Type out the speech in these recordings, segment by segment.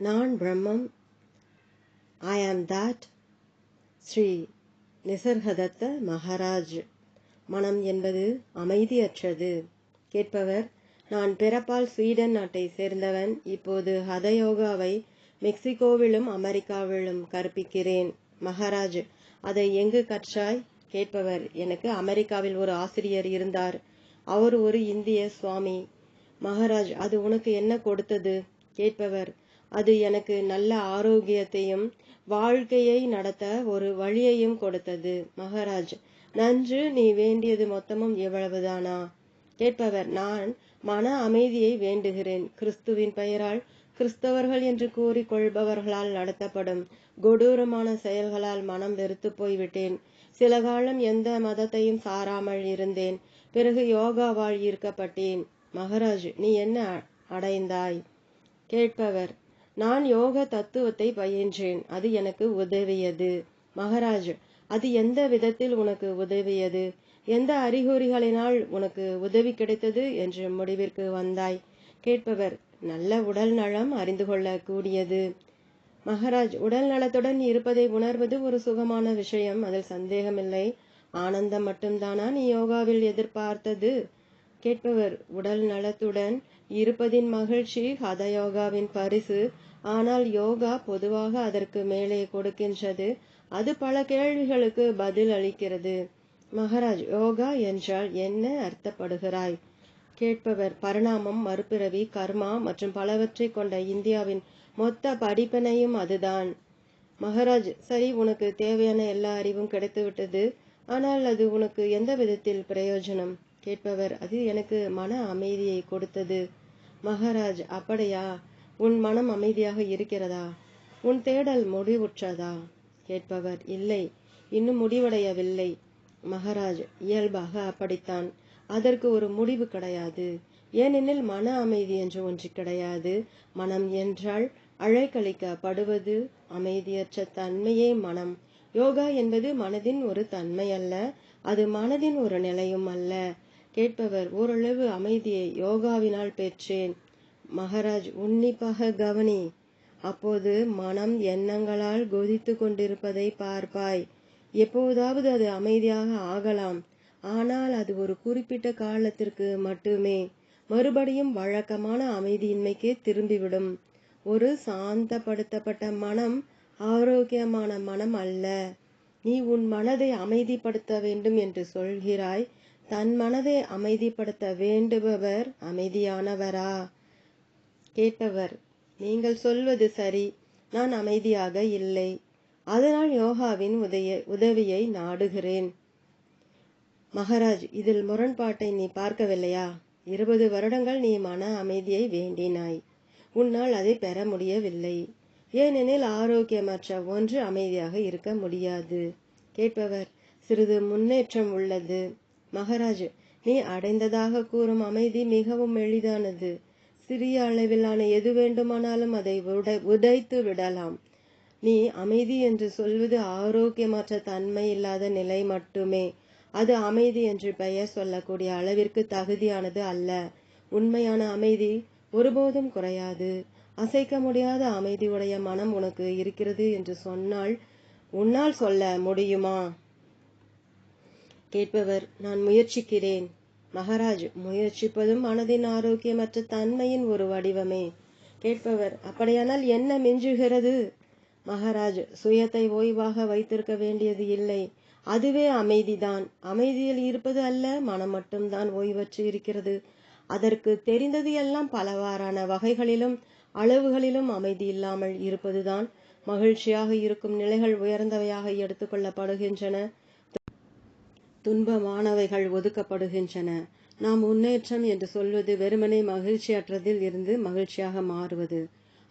நான் பிரம்மம். ஐ ஆம் தாட் ஸ்ரீ நிசர்கதத்த மகாராஜ். மனம் என்பது அமைதியற்றது. கேட்பவர் நான் பிறப்பால் ஸ்வீடன் நாட்டை சேர்ந்தவன். இப்போது ஹதயோகாவை மெக்சிகோவிலும் அமெரிக்காவிலும் கற்பிக்கிறேன். மகாராஜ் அதை எங்கு கற்றாய்? கேட்பவர் எனக்கு அமெரிக்காவில் ஒரு ஆசிரியர் இருந்தார். அவர் ஒரு இந்திய சுவாமி. மகாராஜ் அது உனக்கு என்ன கொடுத்தது? கேட்பவர் அது எனக்கு நல்ல ஆரோக்கியத்தையும் வாழ்க்கையை நடத்த ஒரு வழியையும் கொடுத்தது. மகராஜ் நன்று நீ வேண்டியது மொத்தமும் எவ்வளவுதானா? கேட்பவர் நான் மன அமைதியை வேண்டுகிறேன். கிறிஸ்துவின் பெயரால் கிறிஸ்தவர்கள் என்று கூறிக்கொள்பவர்களால் நடத்தப்படும் கொடூரமான செயல்களால் மனம் வெறுத்து போய்விட்டேன். சில காலம் எந்த மதத்தையும் சாராமல் இருந்தேன். பிறகு யோகாவால் ஈர்க்கப்பட்டேன். மகராஜ் நீ என்ன அடைந்தாய்? கேட்பவர் நான் யோக தத்துவத்தை பயின்றேன். அது எனக்கு உதவியது. மகராஜ் அது எந்த விதத்தில் உனக்கு உதவியது? எந்த அறிகுறிகளினால் உனக்கு உதவி கிடைத்தது என்று முடிவிற்கு வந்தாய்? கேட்பவர் நல்ல உடல் நலம் அறிந்து கொள்ள கூடியது உடல் நலத்துடன் இருப்பதை உணர்வது ஒரு சுகமான விஷயம். அதில் சந்தேகமில்லை. ஆனந்தம் மட்டும்தானா நீ யோகாவில் எதிர்பார்த்தது? கேட்பவர் உடல் நலத்துடன் இருப்பதின் மகிழ்ச்சி ஹதயோகாவின் பரிசு. ஆனால் யோகா பொதுவாக அதற்கு மேலே கொடுக்கின்றது. அது பல கேள்விகளுக்கு பதில் அளிக்கிறது. மகாராஜ் யோகா என்றால் என்ன அர்த்தப்படுகிறாய்? கேட்பவர் பரிணாமம் மறுபிறவி கர்மா மற்றும் பலவற்றை கொண்ட இந்தியாவின் மொத்த படிப்பினையும் அதுதான். மகாராஜ் சரி உனக்கு தேவையான எல்லா அறிவும் கிடைத்துவிட்டது. ஆனால் அது உனக்கு எந்த விதத்தில் பிரயோஜனம்? கேட்பவர் அது எனக்கு மன அமைதியை கொடுத்தது. மகாராஜ் அப்படியா? உன் மனம் அமைதியாக இருக்கிறதா? உன் தேடல் முடிவுற்றதா? கேட்பவர் இல்லை. இன்னும் முடிவடையவில்லை. மகாராஜ் இயல்பாக அப்படித்தான். அதற்கு ஒரு முடிவு கிடையாது. ஏனெனில் மன அமைதி என்று ஒன்று கிடையாது. மனம் என்றால் அழைக்கழிக்கப்படுவது அமைதியற்ற தன்மையே மனம். யோகா என்பது மனதின் ஒரு தன்மை அல்ல அது மனதின் ஒரு நிலையும் அல்ல. கேட்பவர் ஓரளவு அமைதியை யோகாவினால் பெற்றேன். மகராஜ் உன்னிப்பாக கவனி. அப்போது மனம் எண்ணங்களால் கொதித்து கொண்டிருப்பதை பார்ப்பாய். எப்போதாவது அது அமைதியாக ஆகலாம். ஆனால் அது ஒரு குறிப்பிட்ட காலத்திற்கு மட்டுமே. மறுபடியும் வழக்கமான அமைதியின்மைக்கு திரும்பிவிடும். ஒரு சாந்தப்படுத்தப்பட்ட மனம் ஆரோக்கியமான மனம் அல்ல. நீ உன் மனதை அமைதிப்படுத்த வேண்டும் என்று சொல்கிறாய். தன் மனதை அமைதிப்படுத்த வேண்டுபவர் அமைதியானவரா? கேட்பவர் நீங்கள் சொல்வது சரி நான் அமைதியாக இல்லை. அதனால் யோகாவின் உதய உதவியை நாடுகிறேன். மகாராஜ் இதில் முரண்பாட்டை நீ பார்க்கவில்லையா? இருபது வருடங்கள் நீ மன அமைதியை வேண்டினாய். உன்னால் அதை பெற முடியவில்லை. ஏனெனில் ஆரோக்கியமற்ற ஒன்று அமைதியாக இருக்க முடியாது. கேட்பவர் சிறிது முன்னேற்றம் உள்ளது. மகராஜ் நீ அடைந்ததாக கூறும் அமைதி மிகவும் எளிதானது. சிறிய அளவிலான எது வேண்டுமானாலும் அதை உடை உடைத்து விடலாம். நீ அமைதி என்று சொல்வது ஆரோக்கியமற்ற தன்மை இல்லாத நிலை மட்டுமே. அது அமைதி என்று பெயர் சொல்லக்கூடிய அளவிற்கு தகுதியானது அல்ல. உண்மையான அமைதி ஒருபோதும் குறையாது. அசைக்க முடியாத அமைதியுடைய மனம் உனக்கு இருக்கிறது என்று சொன்னால் உன்னால் சொல்ல முடியுமா? கேட்பவர் நான் முயற்சிக்கிறேன். மகாராஜ் முயற்சிப்பதும் மனதின் ஆரோக்கியமற்ற தன்மையின் ஒரு வடிவமே. கேட்பவர் அப்படியானால் என்ன மிஞ்சுகிறது? மகாராஜ் சுயத்தை ஓய்வாக வைத்திருக்க வேண்டியது இல்லை. அதுவே அமைதிதான். அமைதியில் இருப்பது அல்ல மனம் மட்டும்தான் ஓய்வற்று இருக்கிறது. அதற்கு தெரிந்தது எல்லாம் பலவாறான வகைகளிலும் அளவுகளிலும் அமைதி இல்லாமல் இருப்பதுதான் மகிழ்ச்சியாக இருக்கும் நிலைகள் உயர்ந்தவையாக எடுத்துக்கொள்ளப்படுகின்றன துன்பமானவைகள் ஒதுக்கப்படுகின்றன. நாம் முன்னேற்றம் என்று சொல்வது வெறுமனே மகிழ்ச்சியற்றதில் இருந்து மகிழ்ச்சியாக மாறுவது.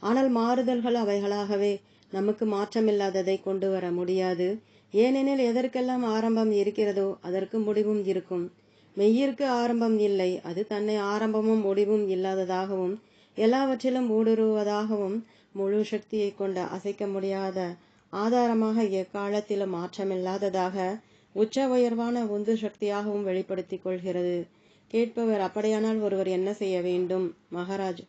ஆனால் மாறுதல்கள் அவைகளாகவே நமக்கு மாற்றமில்லாததை கொண்டு வர முடியாது. ஏனெனில் எதற்கெல்லாம் ஆரம்பம் இருக்கிறதோ அதற்கு முடிவும் இருக்கும். மெய்யிற்கு ஆரம்பம் இல்லை அது தன்னை ஆரம்பமும் முடிவும் இல்லாததாகவும் எல்லாவற்றிலும் ஊடுருவதாகவும் முழு சக்தியை கொண்ட அசைக்க முடியாத ஆதாரமாக எக்காலத்திலும் மாற்றமில்லாததாக உச்ச உயர்வான உந்து சக்தியாகவும் வெளிப்படுத்திக் கொள்கிறது. கேட்பவர் அப்படியானால் ஒருவர் என்ன செய்ய வேண்டும்? மகாராஜ்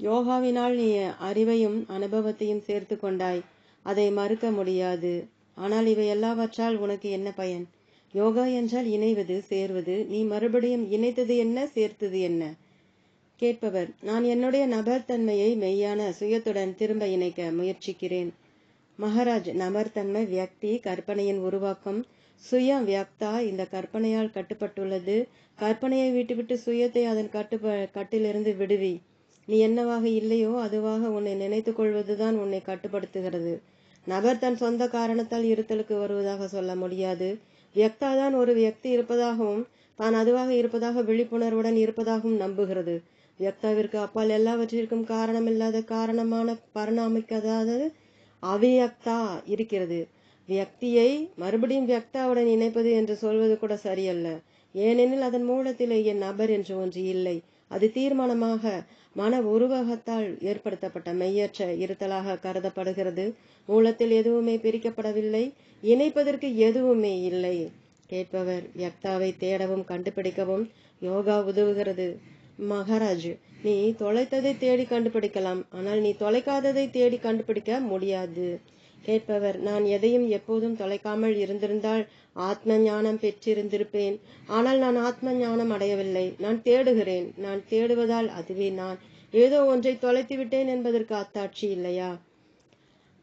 யோகாவினால் நீ அறிவையும் அனுபவத்தையும் சேர்த்து கொண்டாய். அதை மறுக்க முடியாது. ஆனால் இவை எல்லாவற்றால் உனக்கு என்ன பயன்? யோகா என்றால் இணைவது சேர்வது. நீ மறுபடியும் இணைத்தது என்ன சேர்த்தது என்ன? கேட்பவர் நான் என்னுடைய நபர்தன்மையை மெய்யான சுயத்துடன் திரும்ப இணைக்க முயற்சிக்கிறேன். மகாராஜ் நபர்தன்மை வியக்தி கற்பனையின் உருவாக்கம் சுயம் வியாப்தா இந்த கற்பனையால் கட்டுப்பட்டுள்ளது. கற்பனையை விட்டுவிட்டு சுயத்தை அதன் கட்டுப்ப கட்டிலிருந்து விடுவி. நீ என்னவாக இல்லையோ அதுவாக உன்னை நினைத்து கொள்வதுதான் உன்னை கட்டுப்படுத்துகிறது. நபர் தன் சொந்த காரணத்தால் இருத்தலுக்கு வருவதாக சொல்ல முடியாது. வியக்தாதான் ஒரு வியக்தி இருப்பதாகவும் தான் அதுவாக இருப்பதாக விழிப்புணர்வுடன் இருப்பதாகவும் நம்புகிறது. வியக்தாவிற்கு அப்பால் எல்லாவற்றிற்கும் காரணமில்லாத காரணமான பரிணாமிக்காத அவியக்தா இருக்கிறது. வியக்தியை மறுபடியும் வியக்தாவுடன் இணைப்பது என்று சொல்வது கூட சரியல்ல. ஏனெனில் அதன் மூலத்திலேயே நபர் என்று ஒன்று இல்லை. அது தீர்மானமாக மன உருவகத்தால் ஏற்படுத்தப்பட்ட மெய்யற்ற இருத்தலாக கருதப்படுகிறது. மூலத்தில் எதுவுமே பிரிக்கப்படவில்லை. இணைப்பதற்கு எதுவுமே இல்லை. கேட்பவர் யக்தாவை தேடவும் கண்டுபிடிக்கவும் யோகா உதவுகிறது. மகாராஜ் நீ தொலைத்ததை தேடி கண்டுபிடிக்கலாம். ஆனால் நீ தொலைக்காததை தேடி கண்டுபிடிக்க முடியாது. கேட்பவர் நான் எதையும் எப்போதும் தொலைக்காமல் இருந்திருந்தால் ஆத்ம ஞானம் பெற்றிருந்திருப்பேன். ஆனால் நான் ஆத்ம ஞானம் அடையவில்லை. நான் தேடுகிறேன். நான் தேடுவதால் அதுவே நான். ஏதோ ஒன்றை தொலைத்து விட்டேன் என்பதற்கு அத்தாட்சி இல்லையா?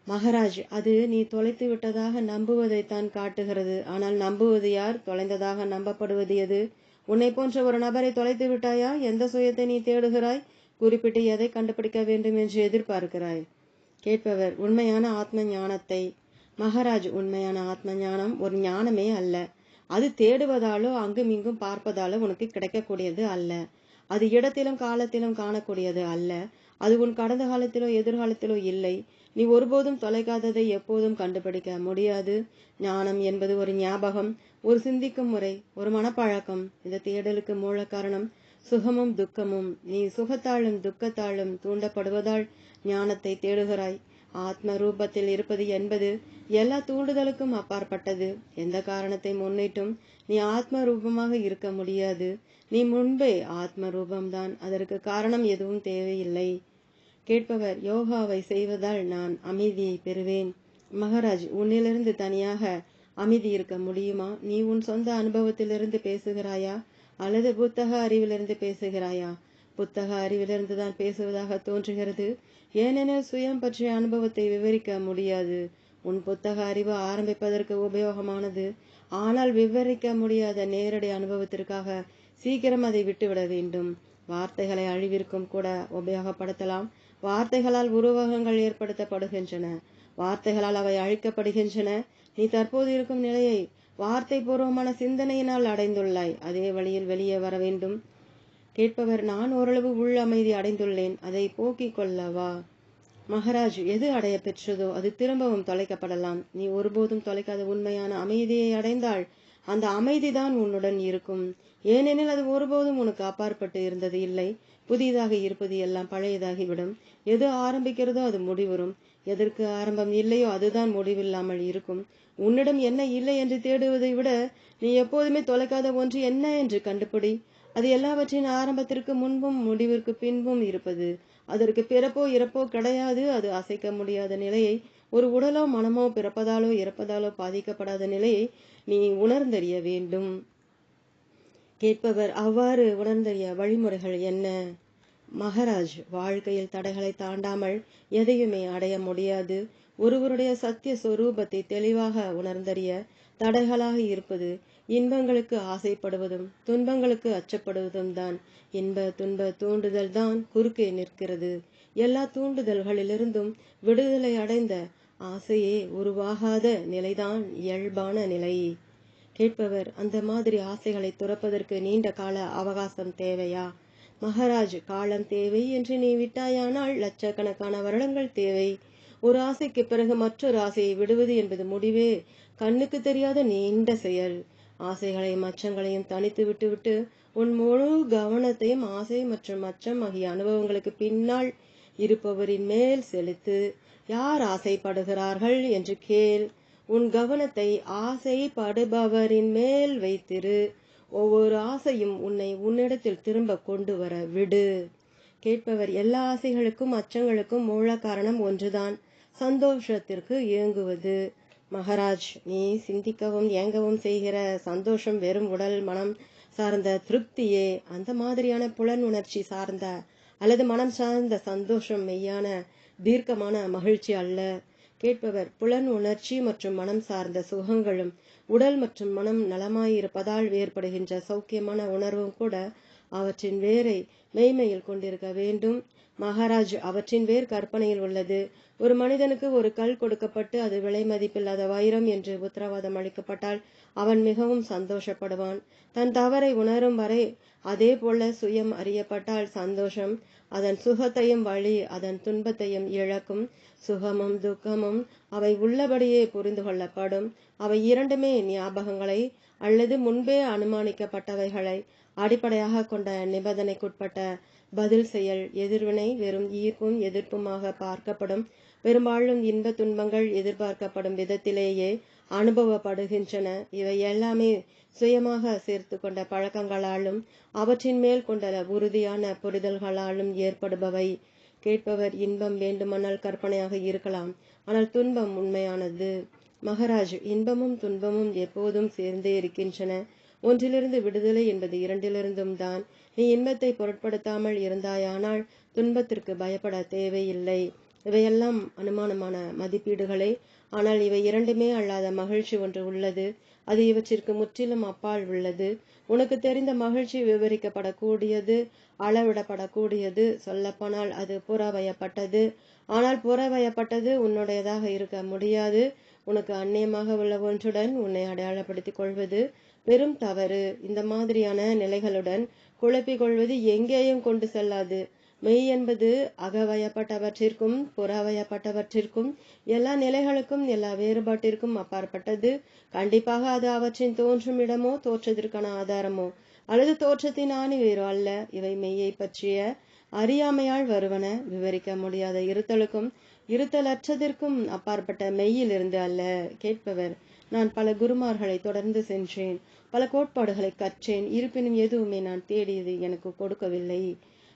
மகராஜ் அது நீ தொலைத்து விட்டதாக நம்புவதைத்தான் காட்டுகிறது. ஆனால் நம்புவது யார்? தொலைந்ததாக நம்பப்படுவது எது? உன்னை போன்ற ஒரு நபரை தொலைத்து விட்டாயா? எந்த சுயத்தை நீ தேடுகிறாய்? குறிப்பிட்டு எதை கண்டுபிடிக்க வேண்டும் என்று எதிர்பார்க்கிறாய்? கேட்பவர் உண்மையான ஆத்ம ஞானத்தை மகாராஜ் உண்மையான ஆத்ம ஞானம் ஒரு ஞானமே அல்ல. அது தேடுவதாலோ அங்கும் இங்கும் பார்ப்பதாலோ உனக்கு கிடைக்கக்கூடியது அல்ல. அது இடத்திலும் காலத்திலும் காணக்கூடியது அல்ல. அது உன் கடந்த காலத்திலோ எதிர்காலத்திலோ இல்லை. நீ ஒருபோதும் தொலைக்காததை எப்போதும் கண்டுபிடிக்க முடியாது. ஞானம் என்பது ஒரு ஞாபகம் ஒரு சிந்திக்கும் முறை ஒரு மனப்பழக்கம். இந்த தேடலுக்கு மூல காரணம் சுகமும் துக்கமும். நீ சுகத்தாலும் துக்கத்தாலும் தூண்டப்படுவதால் ஞானத்தை தேடுகிறாய். ஆத்ம ரூபத்தில் இருப்பது என்பது எல்லா தூண்டுதலுக்கும் அப்பாற்பட்டது. எந்த காரணத்தை முன்னிட்டும் நீ ஆத்ம ரூபமாக இருக்க முடியாது. நீ முன்பே ஆத்ம ரூபம்தான் அதற்கு காரணம் எதுவும் தேவையில்லை. கேட்பவர் யோகாவை செய்வதால் நான் அமைதியை பெறுவேன். மகாராஜ் உன்னிலிருந்து தனியாக அமைதி இருக்க முடியுமா? நீ உன் சொந்த அனுபவத்திலிருந்து பேசுகிறாயா? அல்லது புத்தக அறிவிலிருந்து பேசுகிறாயா? புத்தக அறிவிலிருந்து தான் பேசுவதாக தோன்றுகிறது. ஏனெனில் சுயம் பற்றிய அனுபவத்தை விவரிக்க முடியாது. உன் புத்தக அறிவு ஆரம்பிப்பதற்கு உபயோகமானது. ஆனால் விவரிக்க முடியாத நேரடி அனுபவத்திற்காக சீக்கிரம் அதை விட்டுவிட வேண்டும். வார்த்தைகளை அழிவிற்கும் கூட உபயோகப்படுத்தலாம். வார்த்தைகளால் உருவகங்கள் ஏற்படுத்தப்படுகின்றன. வார்த்தைகளால் அவை அழிக்கப்படுகின்றன. நீ தற்போது இருக்கும் நிலையை வார்த்தை பூர்வமான சிந்தனையினால் அடைந்துள்ளாய். அதே வழியில் வெளியே வர வேண்டும். கேட்பவர் நான் ஓரளவு உள் அமைதி அடைந்துள்ளேன். அதை போக்கிக் கொள்ளவா? மகராஜ் எது அடைய பெற்றதோ அது திரும்பவும் தொலைக்கப்படலாம். நீ ஒருபோதும் தொலைக்காத உண்மையான அமைதியை அடைந்தால் அந்த அமைதிதான் உன்னுடன் இருக்கும். ஏனெனில் அது ஒருபோதும் உனக்கு அப்பாற்பட்டு இருந்தது இல்லை. புதிதாக இருப்பது எல்லாம் பழையதாகிவிடும். எது ஆரம்பிக்கிறதோ அது முடிவரும் எதற்கு ஆரம்பம் இல்லையோ அதுதான் முடிவில்லாமல் இருக்கும். உன்னிடம் என்ன இல்லை என்று தேடுவதை விட நீ எப்போதுமே தொலைக்காத ஒன்று என்ன என்று கண்டுபிடி. அது எல்லாவற்றின் ஆரம்பத்திற்கு முன்பும் முடிவிற்கு பின்பும் இருப்பது. அதற்கு பிறப்போ இறப்போ கிடையாது. அது அசைக்க முடியாத நிலையை ஒரு உடலோ மனமோ பிறப்பதாலோ இறப்பதாலோ பாதிக்கப்படாத நிலையை நீ உணர்ந்தறிய வேண்டும். கேட்பவர் அவ்வாறு உணர்ந்தறிய வழிமுறைகள் என்ன? மகராஜ் வாழ்க்கையில் தடைகளை தாண்டாமல் எதையுமே அடைய முடியாது. ஒருவருடைய சத்திய சொரூபத்தை தெளிவாக உணர்ந்தறிய தடைகளாக இருப்பது இன்பங்களுக்கு ஆசைப்படுவதும் துன்பங்களுக்கு அச்சப்படுவதும் தான் இன்ப துன்ப தூண்டுதல் தான் குறுக்கே நிற்கிறது. எல்லா தூண்டுதல்களிலிருந்தும் விடுதலை அடைந்த ஆசையே உருவாகாத நிலைதான் இயல்பான நிலை. கேட்பவர் அந்த மாதிரி ஆசைகளை துறப்பதற்கு நீண்ட கால அவகாசம் தேவையா? மகாராஜ் காலம் தேவை என்று நீ விட்டாயானால் லட்சக்கணக்கான வருடங்கள் தேவை. ஒரு ஆசைக்கு பிறகு மற்றொரு ஆசையை விடுவது என்பது முடிவே. கண்ணுக்கு தெரியாத நீண்ட செயல். ஆசைகளையும் அச்சங்களையும் தனித்து விட்டுவிட்டு உன் முழு கவனத்தையும் ஆசை மற்றும் அச்சம் ஆகிய அனுபவங்களுக்கு பின்னால் இருப்பவரின் மேல் செலுத்து. யார் ஆசைப்படுகிறார்கள் என்று கேள். உன் கவனத்தை ஆசைப்படுபவரின் மேல் வைத்திரு. ஒவ்வொரு ஆசையும் உன்னை உன்னிடத்தில் திரும்ப கொண்டு வர விடு. கேட்பவர் எல்லா ஆசைகளுக்கும் அச்சங்களுக்கும் மூல காரணம் ஒன்றுதான். சந்தோஷத்திற்கு ஏங்குவது. மகராஜ் நீ சிந்திக்கவும் ஏங்கவும் செய்கிற சந்தோஷம் வெறும் உடல் மனம் சார்ந்த திருப்தியே. அந்த மாதிரியான புலன் உணர்ச்சி சார்ந்த அல்லது மனம் சார்ந்த சந்தோஷம் மெய்யான தீர்க்கமான மகிழ்ச்சி அல்ல. கேட்பவர் புலன் உணர்ச்சி மற்றும் மனம் சார்ந்த சுகங்களும் உடல் மற்றும் மனம் நலமாயிருப்பதால் ஏற்படுகின்ற சௌக்கியமான உணர்வும் கூட அவற்றின் வேரை மெய்மையில் கொண்டிருக்க வேண்டும். மகாராஜ் அவற்றின் வேர் கற்பனையில் உள்ளது. ஒரு மனிதனுக்கு ஒரு கல் கொடுக்கப்பட்டு அது விலை மதிப்பில்லாத வைரம் என்று உத்தரவாதம் அளிக்கப்பட்டால் அவன் மிகவும் சந்தோஷப்படுவான். தன் தவறை உணரும் வரை அதே போல சுயம் அறியப்பட்டால் சந்தோஷம் அதன் சுகத்தையும் வழி அதன் துன்பத்தையும் இழக்கும். சுகமும் துக்கமும் அவை உள்ளபடியே புரிந்து கொள்ளப்படும். அவை இரண்டுமே ஞாபகங்களை அல்லது முன்பே அனுமானிக்கப்பட்டவைகளை அடிப்படையாக கொண்ட நிபந்தனைக்குட்பட்ட பதில் செயல் எதிர்வினை வெறும் ஈர்ப்பும் எதிர்ப்புமாக பார்க்கப்படும். பெரும்பாலும் இன்ப துன்பங்கள் எதிர்பார்க்கப்படும் விதத்திலேயே அனுபவப்படுகின்றன. இவை எல்லாமே சுயமாக சேர்த்து கொண்ட பழக்கங்களாலும் அவற்றின் மேல் கொண்ட உறுதியான புரிதல்களாலும் ஏற்படுபவை. கேட்பவர் இன்பம் வேண்டுமானால் கற்பனையாக இருக்கலாம் ஆனால் துன்பம் உண்மையானது. மகராஜ் இன்பமும் துன்பமும் எப்போதும் சேர்ந்தே இருக்கின்றன. ஒன்றிலிருந்து விடுதலை என்பது இரண்டிலிருந்தும் தான். நீ இன்பத்தை பொருட்படுத்தாமல் இருந்தாயானால் துன்பத்திற்கு பயப்பட தேவையில்லை. இவையெல்லாம் அனுமானமான மதிப்பீடுகளே. ஆனால் இவை இரண்டுமே அல்லாத மகிழ்ச்சி ஒன்று உள்ளது. அது இவற்றிற்கு முற்றிலும் அப்பால் உள்ளது. உனக்கு தெரிந்த மகிழ்ச்சி விவரிக்கப்படக்கூடியது அளவிடப்படக்கூடியது. சொல்லப்போனால் அது புறவயப்பட்டது. ஆனால் புறவயப்பட்டது உன்னுடையதாக இருக்க முடியாது. உனக்கு அந்நியமாக உள்ள ஒன்றுடன் உன்னை அடையாளப்படுத்திக் கொள்வது பெரும் தவறு. இந்த மாதிரியான நிலைகளுடன் குழப்பிக் கொள்வது எங்கேயும் கொண்டு செல்லாது. மெய் என்பது அகவயப்பட்டவற்றிற்கும் புறவயப்பட்டவற்றிற்கும் எல்லா நிலைகளுக்கும் எல்லா வேறுபாட்டிற்கும் அப்பாற்பட்டது. கண்டிப்பாக அது அவற்றின் தோன்றும் இடமோ தோற்றத்திற்கான ஆதாரமோ அல்லது தோற்றத்தின் ஆணி வேறோ அல்ல. இவை மெய்யை பற்றிய அறியாமையால் வருவன. விவரிக்க முடியாத இருத்தலுக்கும் இருத்தலற்றதற்கும் அப்பாற்பட்ட மெய்யில் இருந்து அல்ல. கேட்பவர் நான் பல குருமார்களை தொடர்ந்து சென்றேன். பல கோட்பாடுகளை கற்றேன். இருப்பினும் எதுவுமே நான் தேடியது எனக்கு கொடுக்கவில்லை.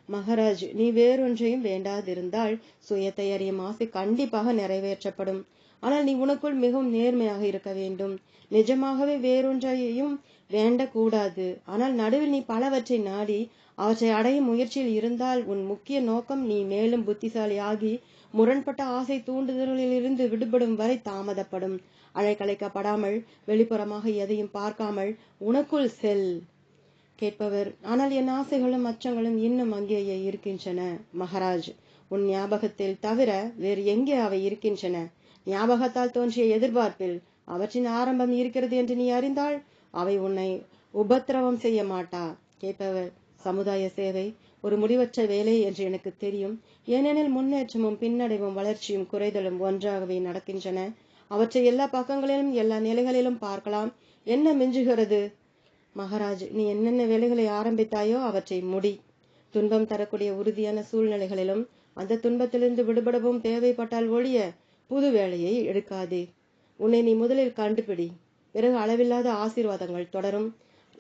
மகாராஜ் நீ வேறொன்றையும் வேண்டாதிருந்தால் சுயத்தை அறியும் ஆசை கண்டிப்பாக நிறைவேற்றப்படும். ஆனால் நீ உனக்குள் மிகவும் நேர்மையாக இருக்க வேண்டும். நிஜமாகவே வேறொன்றையும் வேண்டக்கூடாது. ஆனால் நடுவில் நீ பலவற்றை நாடி அவற்றை அடையும் முயற்சியில் இருந்தால் உன் முக்கிய நோக்கம் நீ மேலும் புத்திசாலியாகி முரண்பட்ட ஆசை தூண்டுதல்களிலிருந்து விடுபடும் வரை தாமதப்படும். அழைக்கலைக்கப்படாமல் வெளிப்புறமாக எதையும் பார்க்காமல் உனக்குள் செல். கேட்பவர் ஆனால் என் ஆசைகளும் அச்சங்களும் இன்னும் அங்கேயே இருக்கின்றன. மகாராஜ் உன் ஞாபகத்தில் தவிர வேறு எங்கே அவை இருக்கின்றன? ஞாபகத்தால் தோன்றிய எதிர்பார்ப்பில் அவற்றின் ஆரம்பம் இருக்கிறது என்று நீ அறிந்தால் அவை உன்னை உபத்திரவம் செய்ய மாட்டா. கேட்பவர் சமுதாய சேவை ஒரு முடிவற்ற வேலை என்று எனக்கு தெரியும். ஏனெனில் முன்னேற்றமும் பின்னடைவும் வளர்ச்சியும் குறைதலும் ஒன்றாகவே நடக்கின்றன. அவற்றை எல்லா பக்கங்களிலும் எல்லா நிலைகளிலும் பார்க்கலாம். என்ன மிஞ்சுகிறது? மகாராஜ் நீ என்னென்ன வேலைகளை ஆரம்பித்தாயோ அவற்றை முடி. துன்பம் தரக்கூடிய உறுதியான சூழ்நிலைகளிலும் அந்த துன்பத்திலிருந்து விடுபடவும் தேவைப்பட்டால் ஒழிய புது வேலையை எடுக்காதே. உன்னை நீ முதலில் கண்டுபிடி. பிறகு அளவில்லாத ஆசீர்வாதங்கள் தொடரும்.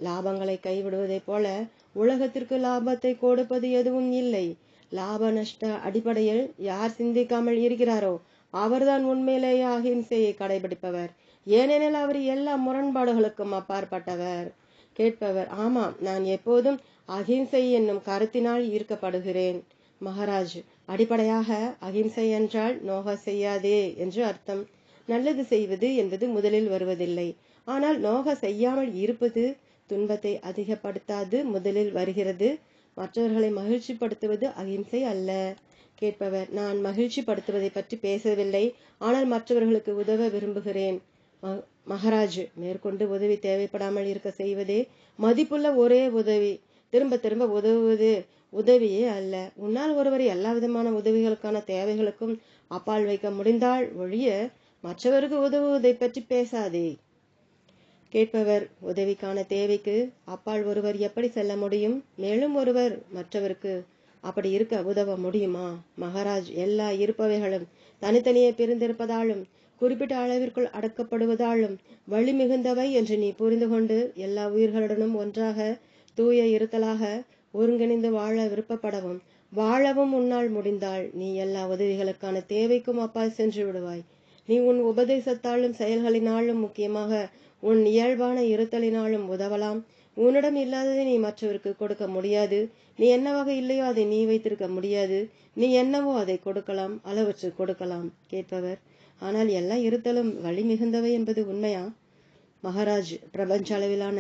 லாபங்களை கைவிடுவதைப் போல உலகத்திற்கு லாபத்தை கொடுப்பது எதுவும் இல்லை. லாப நஷ்ட அடிப்படையில் யார் சிந்திக்காமல் இருக்கிறாரோ அவர்தான் உண்மையிலேயே அகிம்சையை கடைபிடிப்பவர். ஏனெனில் அவர் எல்லா முரண்பாடுகளுக்கும் அப்பாற்பட்டவர். கேட்பவர் ஆமாம் நான் எப்போதும் அகிம்சை என்னும் கருத்தினால் ஈர்க்கப்படுகிறேன். மகாராஜ் அடிப்படையாக அகிம்சை என்றால் நோக செய்யாதே என்று அர்த்தம். நல்லது செய்வது என்பது முதலில் வருவதில்லை. ஆனால் நோக செய்யாமல் இருப்பது துன்பத்தை அதிகப்படுத்தாது முதலில் வருகிறது. மற்றவர்களை மகிழ்ச்சிப்படுத்துவது அகிம்சை அல்ல. கேட்பவர். நான் மகிழ்ச்சிப்படுத்துவதை பற்றி பேசவில்லை. ஆனால் மற்றவர்களுக்கு உதவ விரும்புகிறேன். மகாராஜ் மேற்கொண்டு உதவி தேவைப்படாமல் இருக்க செய்வதே மதிப்புள்ள ஒரே உதவி. திரும்ப திரும்ப உதவுவது உதவியே அல்ல. உன்னால் ஒருவரை எல்லா விதமான உதவிகளுக்கான தேவைகளுக்கும் அப்பால் வைக்க முடிந்தால் ஒழிய மற்றவருக்கு உதவுவதை பற்றி பேசாதே. கேட்பவர் உதவிக்கான தேவைக்கு அப்பால் ஒருவர் எப்படி செல்ல முடியும்? மேலும் ஒருவர் மற்றவருக்கு அப்படி இருக்க உதவ முடியுமா? மகாராஜ் எல்லா இருப்பவைகளும் தனித்தனியே பிரிந்திருப்பதாலும் குறிப்பிட்ட அளவிற்குள் அடக்கப்படுவதாலும் வழி மிகுந்தவை என்று நீ புரிந்து கொண்டு எல்லா உயிர்களுடனும் ஒன்றாக தூய இருத்தலாக ஒருங்கிணைந்து வாழ விருப்பப்படவும் வாழவும் உன்னால் முடிந்தால் நீ எல்லா உதவிகளுக்கான தேவைக்கும் அப்பால் சென்று விடுவாய். நீ உன் உபதேசத்தாலும் செயல்களினாலும் முக்கியமாக உன் இயல்பான இருத்தலினாலும் உதவலாம். உன்னிடம் இல்லாததை நீ மற்றவருக்கு கொடுக்க முடியாது. நீ என்னவாக இல்லையோ அதை நீ வைத்திருக்க முடியாது. நீ என்னவோ அதை கொடுக்கலாம் அளவற்று கொடுக்கலாம் கேட்பவர். ஆனால் எல்லா இருத்தலும் வழி மிகுந்தவை என்பது உண்மையா? மகாராஜ் பிரபஞ்ச அளவிலான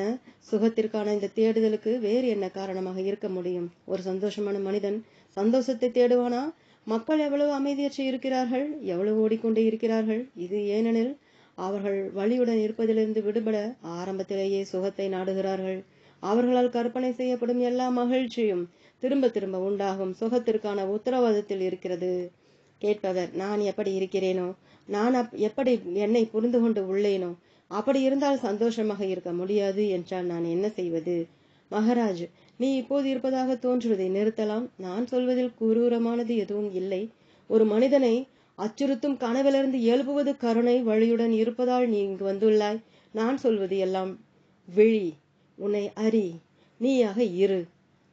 சுகத்திற்கான இந்த தேடுதலுக்கு வேறு என்ன காரணமாக இருக்க முடியும்? ஒரு சந்தோஷமான மனிதன் சந்தோஷத்தை தேடுவானா? மக்கள் எவ்வளவு அமைதியற்று இருக்கிறார்கள்? எவ்வளவு ஓடிக்கொண்டே இருக்கிறார்கள்? இது ஏனெனில் அவர்கள் வழியுடன் இருப்பதிலிருந்து விடுபட ஆரம்பத்திலேயே சுகத்தை நாடுகிறார்கள். அவர்களால் கற்பனை செய்யப்படும் எல்லா மகிழ்ச்சியும் திரும்ப திரும்ப உண்டாகும் சுகத்திற்கான உத்தரவாதத்தில் இருக்கிறது. கேட்பவர் நான் எப்படி இருக்கிறேனோ? நான் எப்படி என்னை புரிந்து கொண்டு உள்ளேனோ? அப்படி இருந்தால் சந்தோஷமாக இருக்க முடியாது என்றால் நான் என்ன செய்வது? மகராஜ் நீ இப்போது இருப்பதாக தோன்றுவதை நிறுத்தலாம். நான் சொல்வதில் குரூரமானது எதுவும் இல்லை. ஒரு மனிதனை அச்சுறுத்தும் கனவிலிருந்து எழுப்புவது கருணை வழியுடன் இருப்பதால் நீ இங்கு வந்துள்ளாய். நான் சொல்வது எல்லாம் விழி உன்னை அறி நீயாக இரு.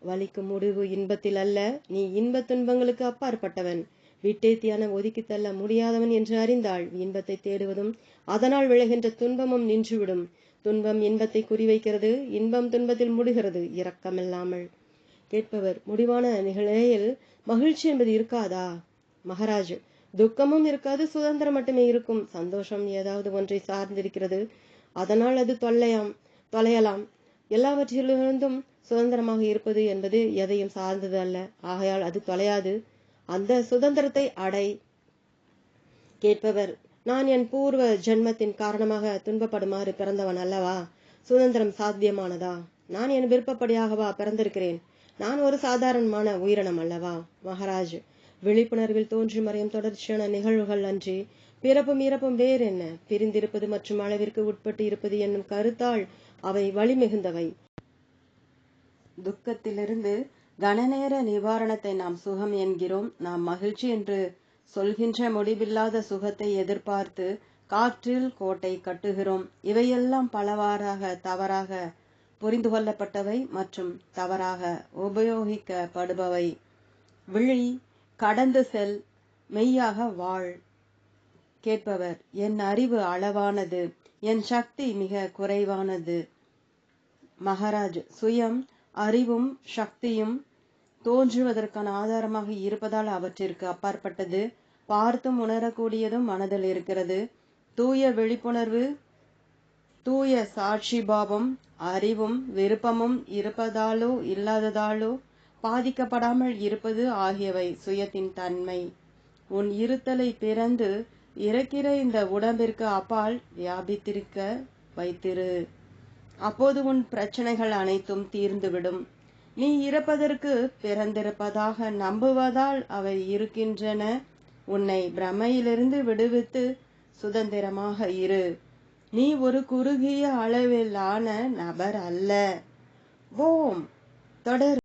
வலிக்கும் முடிவு இன்பத்தில் அல்ல நீ இன்பத் துன்பங்களுக்கு அப்பாற்பட்டவன். விட்டேத்தியான ஒதுக்கி தள்ள முடியாதவன் என்று அறிந்தாள் இன்பத்தை தேடுவதும் அதனால் விளைகின்ற துன்பமும் நின்றுவிடும். துன்பம் இன்பத்தை குறிவைக்கிறது இன்பம் துன்பத்தில் முடிகிறது இரக்கமில்லாமல். கேட்பவர் முடிவான நிகழையில் மகிழ்ச்சி என்பது இருக்காதா? மகாராஜ் துக்கமும் இருக்காது சுதந்திரம் மட்டுமே இருக்கும். சந்தோஷம் ஏதாவது ஒன்றை சார்ந்திருக்கிறது. அதனால் அது தொல்லையாம் தொலையலாம். எல்லாவற்றிலிருந்தும் சுதந்திரமாக இருப்பது என்பது எதையும் சார்ந்தது அல்ல. ஆகையால் அது தொலையாது. அந்த சுதந்திரத்தை அடை கேட்பவர். நான் என் பூர்வ ஜென்மத்தின் காரணமாக துன்பப்படுமாறு பிறந்தவன் அல்லவா? சுதந்திரம் சாத்தியமானதா? நான் என் விருப்பப்படியாகவா பிறந்திருக்கிறேன்? நான் ஒரு சாதாரணமான உயிரினம் அல்லவா? மகாராஜ் விழிப்புணர்வில் தோன்றி மறையும் தொடர்ச்சியான நிகழ்வுகள் அன்றி பிறப்பும் இறப்பும் வேறு என்ன பிரிந்திருப்பது மற்றும் அளவிற்கு உட்பட்டு இருப்பது என்னும் கருத்தால் அவை வழிமிகுந்தவை துக்கத்திலிருந்து கனநேர நிவாரணத்தை நாம் சுகம் என்கிறோம். நாம் மகிழ்ச்சி என்று சொல்கின்ற முடிவில்லாத சுகத்தை எதிர்பார்த்து காற்றில் கோட்டை கட்டுகிறோம். இவையெல்லாம் பலவாறாக தவறாக புரிந்து கொள்ளப்பட்டவை மற்றும் தவறாக உபயோகிக்கப்படுபவை. விழி கடந்து செல் மெய்யாக வாழ் கேட்பவர். என் அறிவு அளவானது என் சக்தி மிக குறைவானது. மகாராஜ் சுயம் அறிவும் சக்தியும் தோன்றுவதற்கான ஆதாரமாக இருப்பதால் அவற்றிற்கு அப்பாற்பட்டது. பார்த்தும் உணரக்கூடியதும் மனதில் இருக்கிறது. தூய விழிப்புணர்வு தூய சாட்சி பாவம் அறிவும் விருப்பமும் இருப்பதாலோ இல்லாததாலோ பாதிக்கப்படாமல் இருப்பது ஆகியவை சுயத்தின் தன்மை. உன் இருத்தலை பிறந்து இறக்கிற இந்த உடம்பிற்கு அப்பால் வியாபித்திருக்க வைத்திரு. அப்போது உன் பிரச்சனைகள் அனைத்தும் தீர்ந்துவிடும். நீ இறப்பதற்கு பிறந்திருப்பதாக நம்புவதால் அவை இருக்கின்றன. உன்னை பிரமையிலிருந்து விடுவித்து சுதந்திரமாக இரு. நீ ஒரு குறுகிய அளவிலான நபர் அல்ல. ஓம். தொடர்.